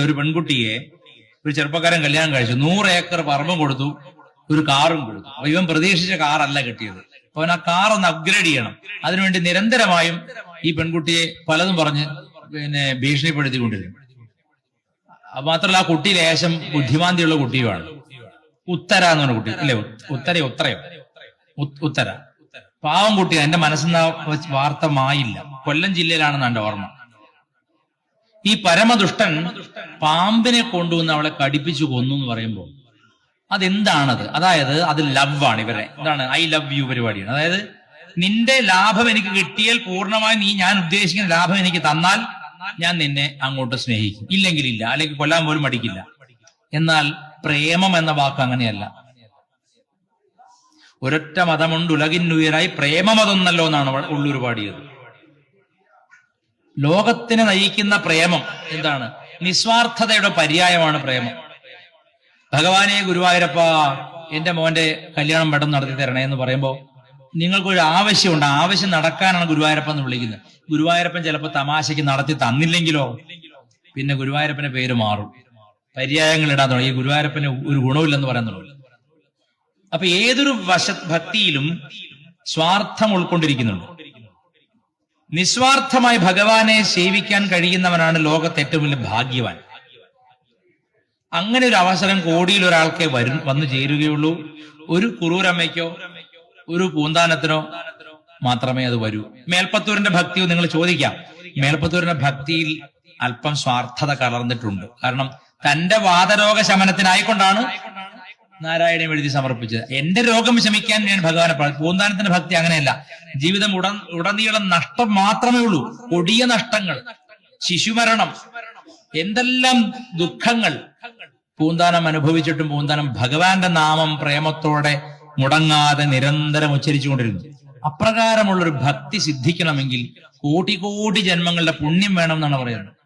ഒരു പെൺകുട്ടിയെ ഒരു ചെറുപ്പക്കാരൻ കല്യാണം കഴിച്ചു. നൂറ് ഏക്കർ പറമ്പും കൊടുത്തു. ഒരു കാറും കൊടുത്തു. അപ്പൊ ഇവൻ പ്രതീക്ഷിച്ച കാറല്ല കിട്ടിയത്. അപ്പൊ അവൻ ആ കാർ ഒന്ന് അപ്ഗ്രേഡ് ചെയ്യണം. അതിനുവേണ്ടി നിരന്തരമായും ഈ പെൺകുട്ടിയെ പലതും പറഞ്ഞ് പിന്നെ ഭീഷണിപ്പെടുത്തിക്കൊണ്ടിരുന്നു. മാത്രമല്ല ആ കുട്ടി ലേശം ബുദ്ധിമാന്തിയുള്ള കുട്ടിയുമാണ്. ഉത്തര എന്ന് പറഞ്ഞ കുട്ടി. അല്ലേ ഉത്തര ഉത്തരയോ ഉത്തര. പാവം കുട്ടി. എന്റെ മനസ്സിൽ വാർത്ത മായില്ല. കൊല്ലം ജില്ലയിലാണെന്നാണ് എന്റെ ഓർമ്മ. ഈ പരമദുഷ്ടൻ പാമ്പിനെ കൊണ്ടുവന്ന് അവളെ കടിപ്പിച്ചു കൊന്നു എന്ന് പറയുമ്പോൾ അതെന്താണത്? അതായത് അത് ലവ് ആണ് ഇവരെ എന്താണ്? ഐ ലവ് യു പരിപാടിയാണ്. അതായത് നിന്റെ ലാഭം എനിക്ക് കിട്ടിയാൽ പൂർണമായി നീ ഞാൻ ഉദ്ദേശിക്കുന്ന ലാഭം എനിക്ക് തന്നാൽ ഞാൻ നിന്നെ അങ്ങോട്ട് സ്നേഹിക്കും. ഇല്ലെങ്കിൽ ഇല്ല. അല്ലെങ്കിൽ കൊല്ലാൻ പോലും മടിക്കില്ല. എന്നാൽ പ്രേമം എന്ന വാക്ക് അങ്ങനെയല്ല. ഒരൊറ്റ മതമുണ്ട്. ഉലകിന്നുയരായി പ്രേമമതൊന്നല്ലോ എന്നാണ് ഉള്ളൊരു പാടിയത്. ലോകത്തിനെ നയിക്കുന്ന പ്രേമം എന്താണ്? നിസ്വാർത്ഥതയുടെ പര്യായമാണ് പ്രേമം. ഭഗവാനെ ഗുരുവായൂരപ്പ എന്റെ മോന്റെ കല്യാണം പെട്ടെന്ന് നടത്തി തരണേ എന്ന് പറയുമ്പോൾ നിങ്ങൾക്കൊരു ആവശ്യമുണ്ട്. ആവശ്യം നടക്കാനാണ് ഗുരുവായൂരപ്പ എന്ന് വിളിക്കുന്നത്. ഗുരുവായൂരപ്പൻ ചിലപ്പോൾ തമാശയ്ക്ക് നടത്തി തന്നില്ലെങ്കിലോ പിന്നെ ഗുരുവായൂരപ്പന്റെ പേര് മാറും. പര്യായങ്ങൾ ഇടാൻ തുടങ്ങി. ഗുരുവായൂരപ്പന് ഒരു ഗുണമില്ലെന്ന് പറയാൻ തുടങ്ങി. അപ്പൊ ഏതൊരു വശ ഭക്തിയിലും സ്വാർത്ഥം ഉൾക്കൊണ്ടിരിക്കുന്നുണ്ട്. നിസ്വാർത്ഥമായി ഭഗവാനെ സേവിക്കാൻ കഴിയുന്നവനാണ് ലോകത്തെ ഏറ്റവും വലിയ ഭാഗ്യവാൻ. അങ്ങനെ ഒരു അവസരം കോടിയിൽ ഒരാൾക്കേ വരും വന്നു ചേരുകയുള്ളൂ. ഒരു കുറൂരമ്മയ്ക്കോ ഒരു പൂന്താനത്തിനോ മാത്രമേ അത് വരൂ. മേൽപ്പത്തൂരിന്റെ ഭക്തിയോ നിങ്ങൾ ചോദിക്കാം. മേൽപ്പത്തൂരിന്റെ ഭക്തിയിൽ അല്പം സ്വാർത്ഥത കലർന്നിട്ടുണ്ട്. കാരണം തന്റെ വാദരോഗ ശമനത്തിനായിക്കൊണ്ടാണ് നാരായണീയം എഴുതി സമർപ്പിച്ചത്. എന്റെ രോഗം ശമിക്കാൻ ഞാൻ ഭഗവാനെ പൂന്താനത്തിന്റെ ഭക്തി അങ്ങനെയല്ല. ജീവിതം ഉടൻ ഉടനീളം നഷ്ടം മാത്രമേ ഉള്ളൂ. കൊടിയ നഷ്ടങ്ങൾ ശിശുമരണം എന്തെല്ലാം ദുഃഖങ്ങൾ പൂന്താനം അനുഭവിച്ചിട്ടും പൂന്താനം ഭഗവാന്റെ നാമം പ്രേമത്തോടെ മുടങ്ങാതെ നിരന്തരം ഉച്ചരിച്ചുകൊണ്ടിരുന്നു. അപ്രകാരമുള്ള ഒരു ഭക്തി സിദ്ധിക്കണമെങ്കിൽ കോടി കോടി ജന്മങ്ങളുടെ പുണ്യം വേണം എന്നാണ് പറയുന്നത്.